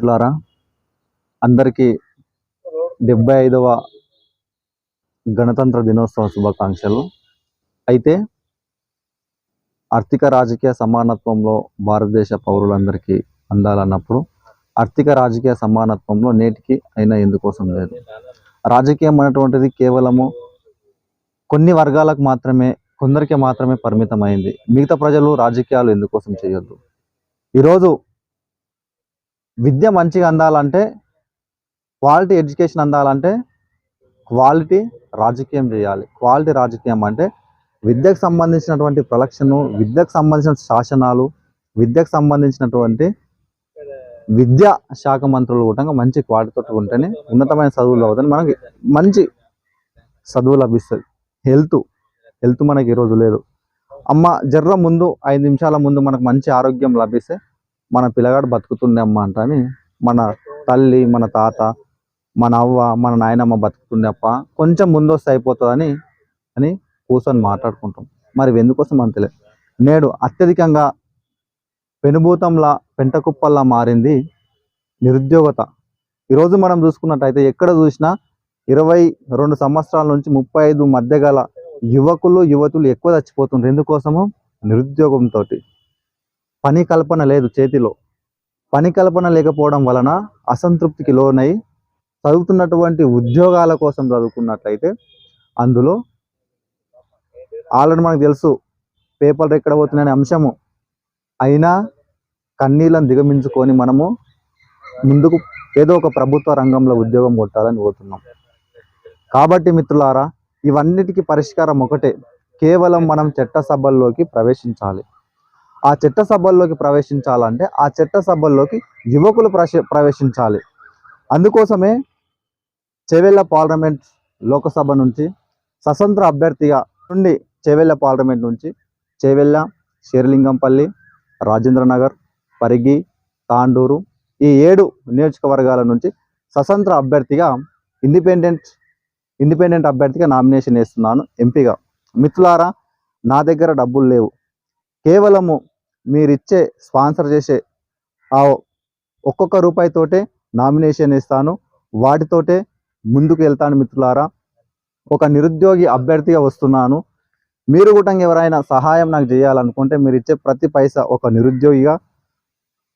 మిత్రులారా అందరికీ డెబ్బై ఐదవ గణతంత్ర దినోత్సవ శుభాకాంక్షలు. అయితే ఆర్థిక రాజకీయ సమానత్వంలో భారతదేశ పౌరులందరికీ అందాలన్నప్పుడు ఆర్థిక రాజకీయ సమానత్వంలో నేటికి అయినా ఎందుకోసం లేదు. రాజకీయం అనేటువంటిది కేవలము కొన్ని వర్గాలకు మాత్రమే కొందరికి మాత్రమే పరిమితమైంది. మిగతా ప్రజలు రాజకీయాలు ఎందుకోసం చేయొద్దు? ఈరోజు విద్య మంచిగా అందాలంటే క్వాలిటీ ఎడ్యుకేషన్ అందాలంటే క్వాలిటీ రాజకీయం చేయాలి. క్వాలిటీ రాజకీయం అంటే విద్యకు సంబంధించినటువంటి ప్రొలక్షన్ విద్యకు సంబంధించిన శాసనాలు విద్యకు సంబంధించినటువంటి విద్యా శాఖ మంత్రులు కూడా మంచి క్వాలిటీతో ఉంటేనే ఉన్నతమైన చదువులు అవుతాయి. మనకి మంచి చదువు లభిస్తుంది. హెల్త్ హెల్త్ మనకి ఈరోజు లేదు. అమ్మ జర్ర ముందు ఐదు నిమిషాల ముందు మనకు మంచి ఆరోగ్యం లభిస్తే మన పిల్లగాడు బతుకుతుండే అమ్మ అంట అని మన తల్లి మన తాత మన అవ్వ మన నాయనమ్మ బతుకుతుండేప్ప కొంచెం ముందు అయిపోతుంది అయిపోతుందని అని కూర్చొని మాట్లాడుకుంటాం. మరి ఎందుకోసం అని తెలియదు నేడు అత్యధికంగా పెనుభూతంలా పెంటకుప్పల్లా మారింది నిరుద్యోగత. ఈరోజు మనం చూసుకున్నట్టయితే ఎక్కడ చూసినా ఇరవై రెండు సంవత్సరాల నుంచి ముప్పై ఐదు మధ్య గల యువకులు యువతులు ఎక్కువ చచ్చిపోతుండ్రు. ఎందుకోసము? నిరుద్యోగంతో పని కల్పన లేదు చేతిలో. పని కల్పన లేకపోవడం వలన అసంతృప్తికి లోనై చదువుతున్నటువంటి ఉద్యోగాల కోసం చదువుకున్నట్లయితే అందులో ఆల్రెడీ మనకు తెలుసు పేపర్లు ఎక్కడ పోతున్నాయనే అంశము. అయినా కన్నీళ్ళని దిగమించుకొని మనము ముందుకు ఏదో ఒక ప్రభుత్వ రంగంలో ఉద్యోగం కొట్టాలని పోతున్నాం కాబట్టి మిత్రులారా ఇవన్నిటికీ పరిష్కారం ఒకటే. కేవలం మనం చట్టసభల్లోకి ప్రవేశించాలి. ఆ చట్టసభల్లోకి ప్రవేశించాలంటే ఆ చట్టసభల్లోకి యువకులు ప్రవేశించాలి. అందుకోసమే చెవెళ్ళ పార్లమెంట్ లోకసభ నుంచి స్వతంత్ర అభ్యర్థిగా నుండి చెవెళ్ళ పార్లమెంట్ నుంచి చెవెళ్ళ షేర్లింగంపల్లి రాజేంద్రనగర్ పరిగి తాండూరు ఈ ఏడు నియోజకవర్గాల నుంచి స్వతంత్ర అభ్యర్థిగా ఇండిపెండెంట్ ఇండిపెండెంట్ అభ్యర్థిగా నామినేషన్ వేస్తున్నాను ఎంపీగా. మిత్రులారా నా దగ్గర డబ్బులు లేవు. కేవలము మీరిచ్చే స్పాన్సర్ చేసే ఆ ఒక్కొక్క రూపాయితోటే నామినేషన్ ఇస్తాను వాటితోటే ముందుకు వెళ్తాను మిత్రులారా. ఒక నిరుద్యోగి అభ్యర్థిగా వస్తున్నాను. మీరు కూడా ఎవరైనా సహాయం నాకు చేయాలనుకుంటే మీరు ఇచ్చే ప్రతి పైసా ఒక నిరుద్యోగిగా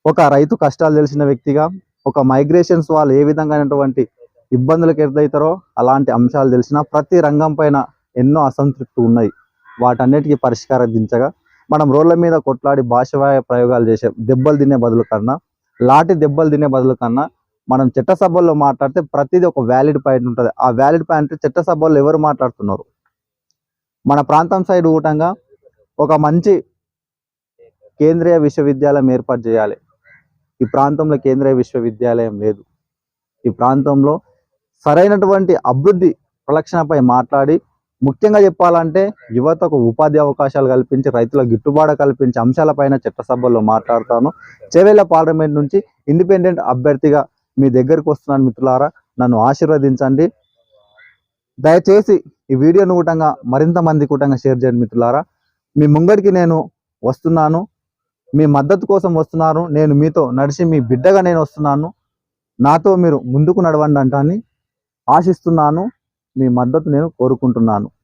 ఒక రైతు కష్టాలు తెలిసిన వ్యక్తిగా ఒక మైగ్రేషన్స్ వాళ్ళు ఏ విధంగానటువంటి ఇబ్బందులకు ఎదురవుతారో అలాంటి అంశాలు తెలిసిన ప్రతి రంగం పైన ఎన్నో అసంతృప్తి ఉన్నాయి. వాటన్నిటికీ పరిష్కారం దించగా మనం రోడ్ల మీద కొట్లాడి భాషవాయ ప్రయోగాలు చేసే దెబ్బలు తినే బదులు కన్నా లాటి దెబ్బలు తినే బదులు కన్నా మనం చట్టసభల్లో మాట్లాడితే ప్రతిదీ ఒక వ్యాలిడ్ పాయింట్ ఉంటుంది. ఆ వ్యాలిడ్ పాయింట్ చట్టసభల్లో ఎవరు మాట్లాడుతున్నారు? మన ప్రాంతం సైడ్ ఊటంగా ఒక మంచి కేంద్రీయ విశ్వవిద్యాలయం ఏర్పాటు చేయాలి. ఈ ప్రాంతంలో కేంద్రీయ విశ్వవిద్యాలయం లేదు. ఈ ప్రాంతంలో సరైనటువంటి అభివృద్ధి ప్రలక్షణపై మాట్లాడి ముఖ్యంగా చెప్పాలంటే యువతకు ఉపాధి అవకాశాలు కల్పించి రైతులకు గిట్టుబాటు కల్పించే అంశాలపైన చట్టసభల్లో మాట్లాడతాను. చేవేళ్ళ పార్లమెంట్ నుంచి ఇండిపెండెంట్ అభ్యర్థిగా మీ దగ్గరికి వస్తున్నాను మిత్రులారా. నన్ను ఆశీర్వదించండి. దయచేసి ఈ వీడియోను కూటంగా మరింత మంది కూటంగా షేర్ చేయండి మిత్రులారా. మీ ముంగడికి నేను వస్తున్నాను. మీ మద్దతు కోసం వస్తున్నాను. నేను మీతో నడిచి మీ బిడ్డగా నేను వస్తున్నాను. నాతో మీరు ముందుకు నడవండి అంటాన్ని ఆశిస్తున్నాను. మీ మద్దతు నేను కోరుకుంటున్నాను.